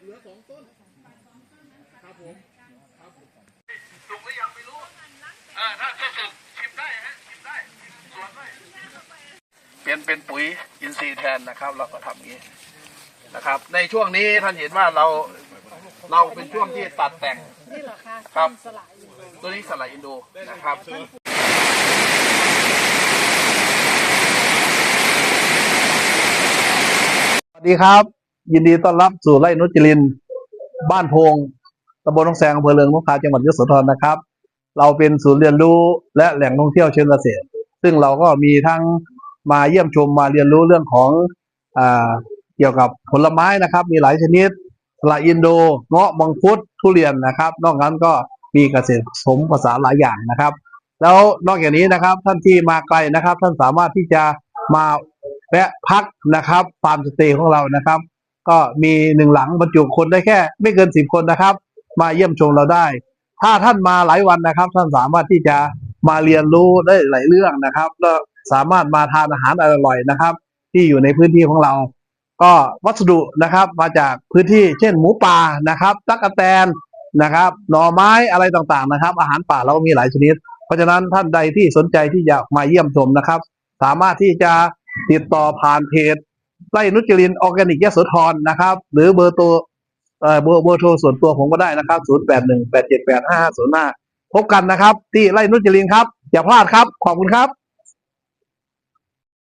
ต้น ครับผมสุกหรือยังไม่รู้เออถ้าจะสุกชิมได้ฮะ ชิมได้สวนได้เป็นเป็นปุ๋ยอินทรีย์แทนนะครับ เราก็ทำอย่างนี้นะครับ ในช่วงนี้ท่านเห็นว่าเราเราเป็นช่วงที่ตัดแต่งนี่เหรอคะครับสลายอยู่ตัวนี้สไลด์อินโดนะครับสวัสดีครับ ยินดีต้อนรับสู่ไร่นุจริน บ้านโพงตำบลนองแสงอำเภอเรืองนกทาจังหวัดยโสธรนะครับ เราเป็นศูนย์เรียนรู้และแหล่งท่องเที่ยวเชิงเกษตร ซึ่งเราก็มีทั้งมาเยี่ยมชมมาเรียนรู้เรื่องของอเกี่ยวกับผลไม้นะครับ มีหลายชนิดสละอินโด เงาะมังคุดทุเรียนนะครับ นอกนั้นก็มีเกษตรผสมผสานหลายอย่างนะครับ แล้วนอกจากนี้นะครับ ท่านที่มาไกลนะครับ ท่านสามารถที่จะมาแวะพักนะครับฟาร์มสเตย์ของเรานะครับ ก็มีหนึ่งหลังบรรจุคนได้แค่ ไม่เกินสิบคนนะครับ มาเยี่ยมชมเราได้ ถ้าท่านมาหลายวันนะครับ ท่านสามารถที่จะมาเรียนรู้ได้หลายเรื่องนะครับ แล้วสามารถมาทานอาหารอร่อยนะครับ ที่อยู่ในพื้นที่ของเรา ก็วัสดุนะครับมาจากพื้นที่เช่นหมูป่านะครับตั๊กแตนนะครับหน่อไม้อะไรต่างๆนะครับ อาหารป่าเราก็มีหลายชนิด เพราะฉะนั้นท่านใดที่สนใจที่จะมาเยี่ยมชมนะครับ สามารถที่จะติดต่อผ่านเพจ ไร่นุจรินออร์แกนิกยโสธรนะครับ หรือเบอร์ตัวเอ่อเบอร์เบอร์โทรส่วนตัวผมก็ได้นะครับ 0 8 1 8 7 8 5 5 0 5 พบกันนะครับ ที่ไร่นุจรินครับ อย่าพลาดครับ ขอบคุณครับ